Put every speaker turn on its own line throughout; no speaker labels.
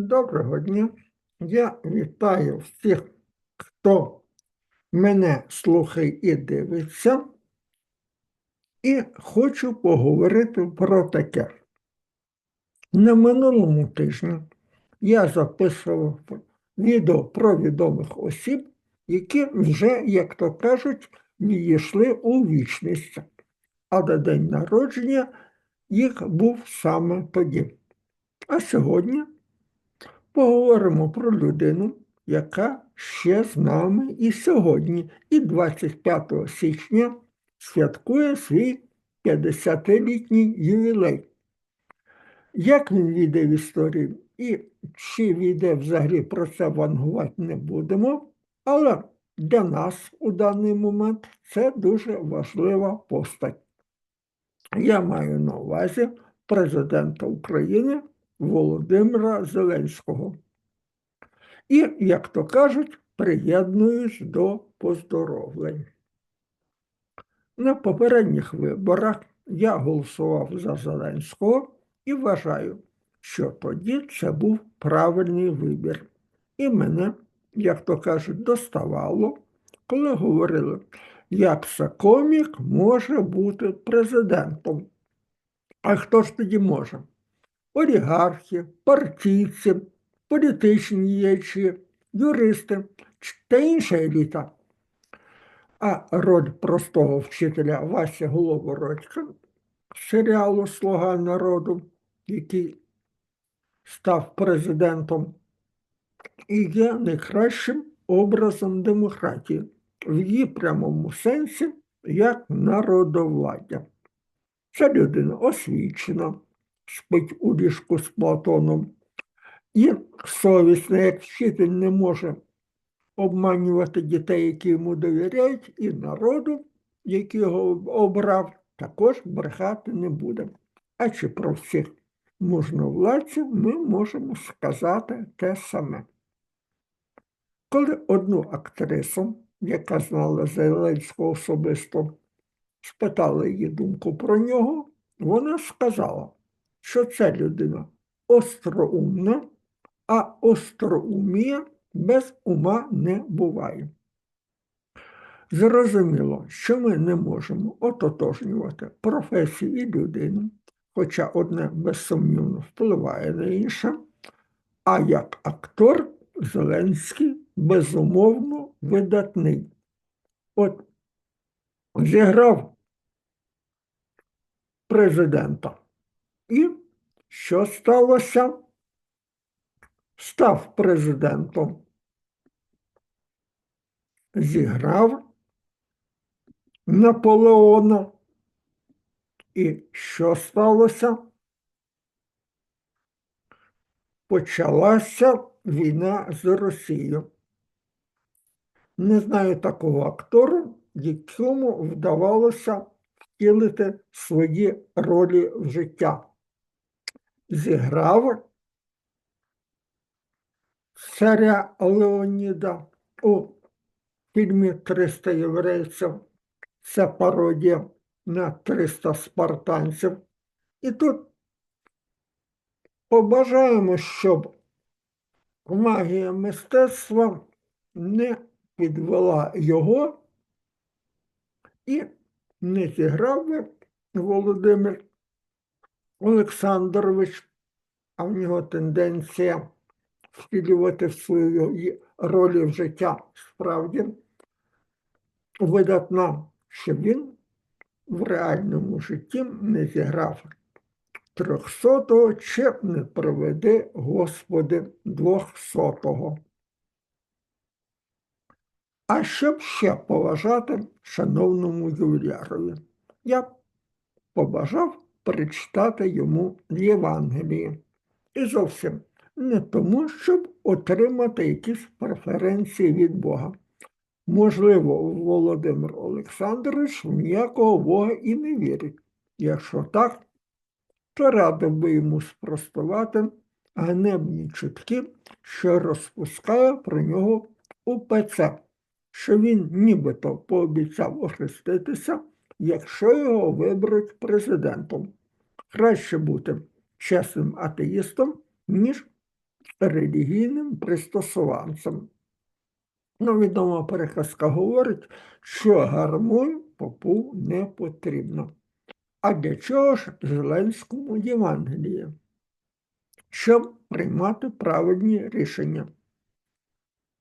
Доброго дня. Я вітаю всіх, хто мене слухає і дивиться. І хочу поговорити про таке. На минулому тижні я записував відео про відомих осіб, які вже, як то кажуть, відійшли у вічність, а на день народження їх був саме тоді. А сьогодні поговоримо про людину, яка ще з нами і сьогодні, і 25 січня святкує свій 50-літній ювілей. Як він війде в історію і чи війде взагалі про це вангувати не будемо, але для нас у даний момент це дуже важлива постать. Я маю на увазі президента України Володимира Зеленського. І, як то кажуть, приєднуюсь до поздоровлень. На попередніх виборах я голосував за Зеленського і вважаю, що тоді це був правильний вибір. І мене, як то кажуть, доставало, коли говорили, як це комік може бути президентом. А хто ж тоді може? Олігархи, партійці, політичні діячі, юристи та інша еліта. А роль простого вчителя Вася Голобородька серіалу Слуга народу, який став президентом, і є найкращим образом демократії в її прямому сенсі як народовладдя. Ця людина освічена, спить у ліжку з Платоном, і совісно, як вчитель не може обманювати дітей, які йому довіряють, і народу, який його обрав, також брехати не буде. А чи про всіх можновладців ми можемо сказати те саме. Коли одну актрису, яка знала Зеленського особисто, спитали її думку про нього, вона сказала, що ця людина остроумна, а остроумія без ума не буває. Зрозуміло, що ми не можемо ототожнювати професію і людину, хоча одне безсумнівно впливає на інше, а як актор Зеленський безумовно видатний. От зіграв президента. І що сталося? Став президентом. Зіграв Наполеона. І що сталося? Почалася війна з Росією. Не знаю такого актора, якому вдавалося втілити свої ролі в життя. Зіграв царя Леоніда у фільмі «300 єврейців. Це пародія на 300 спартанців. І тут побажаємо, щоб магія мистецтва не підвела його і не зіграв би Володимир Олександрович, а в нього тенденція втілювати в свої ролі в життя справді видатна, що він в реальному житті не зіграв трьохсотого чи не проведе, Господи, двохсотого. А щоб ще поважати шановному ювілярові, я побажав прочитати йому Євангеліє. І зовсім не тому, щоб отримати якісь преференції від Бога. Можливо, Володимир Олександрович в ніякого Бога і не вірить. Якщо так, то радив би йому спростувати ганебні чутки, що розпускає про нього УПЦ, що він нібито пообіцяв охреститися, якщо його виберуть президентом. Краще бути чесним атеїстом, ніж релігійним пристосуванцем. Ну, відома переказка говорить, що гармонь попу не потрібно. А для чого ж Зеленському Євангеліє? Щоб приймати правильні рішення.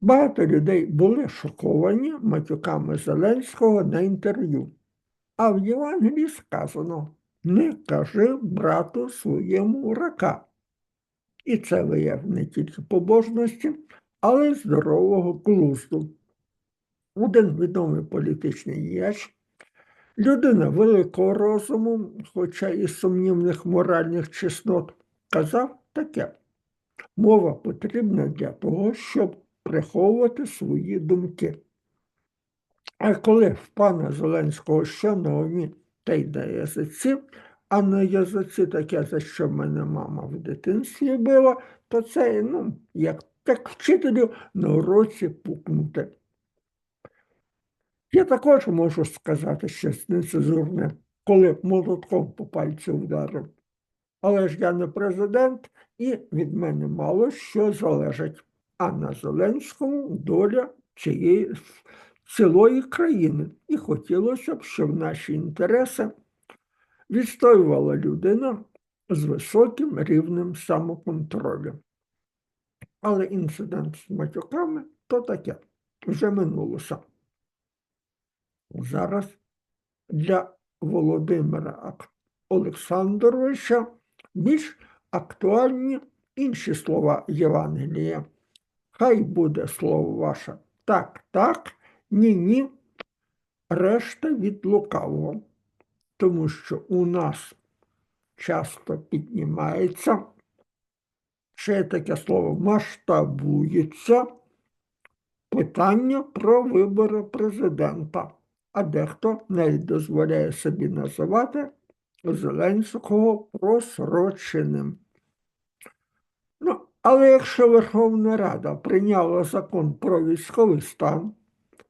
Багато людей були шоковані матюками Зеленського на інтерв'ю. А в Євангелії сказано: не кажи брату своєму рака. І це вияв не тільки побожності, але й здорового глузду. Один відомий політичний діяч, людина великого розуму, хоча і сумнівних моральних чеснот, казав таке: мова потрібна для того, щоб приховувати свої думки. А коли в пана Зеленського що на умі, та й на язиці, а на язиці таке, за що мене мама в дитинстві била, то це, ну, як так вчителю на уроці пукнути. Я також можу сказати щось нецезурне, коли молотком по пальцю вдарив. Але ж я не президент, і від мене мало що залежить. А на Зеленському доля цієї цілої країни. І хотілося б, щоб наші інтереси відстоювала людина з високим рівнем самоконтролю. Але інцидент з матюками то таке вже минулося. Зараз для Володимира Олександровича більш актуальні інші слова Євангелія. Хай буде слово ваше так, так, ні, ні, решта від лукавого, тому що у нас часто піднімається ще таке слово масштабується питання про вибори президента, а дехто не дозволяє собі називати Зеленського просроченим. Ну, але якщо Верховна Рада прийняла закон про військовий стан,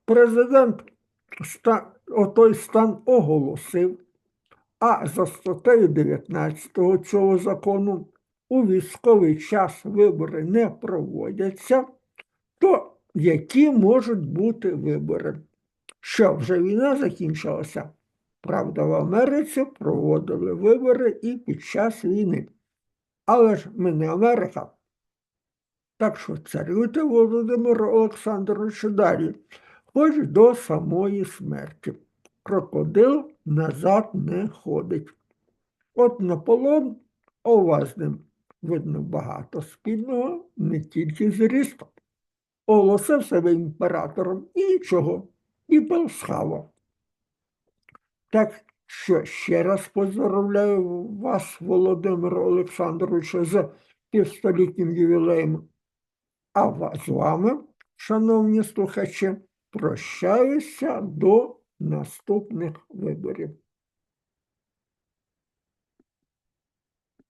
президент отой стан оголосив, а за статтею 19 цього закону у військовий час вибори не проводяться, то які можуть бути вибори? Що вже війна закінчилася? Правда, в Америці проводили вибори і під час війни. Але ж ми не Америка. Так що царюйте Володимир Олександрович далі, хоч до самої смерті. Крокодил назад не ходить. От Наполон, а у вас ним видно багато спільного, не тільки з рістом. Оголосив себе імператором і нічого, і полсхало. Так що ще раз поздоровляю вас, Володимир Олександрович, з півстолітнім ювілеєм. А з вами, шановні слухачі, прощаюся до наступних виборів.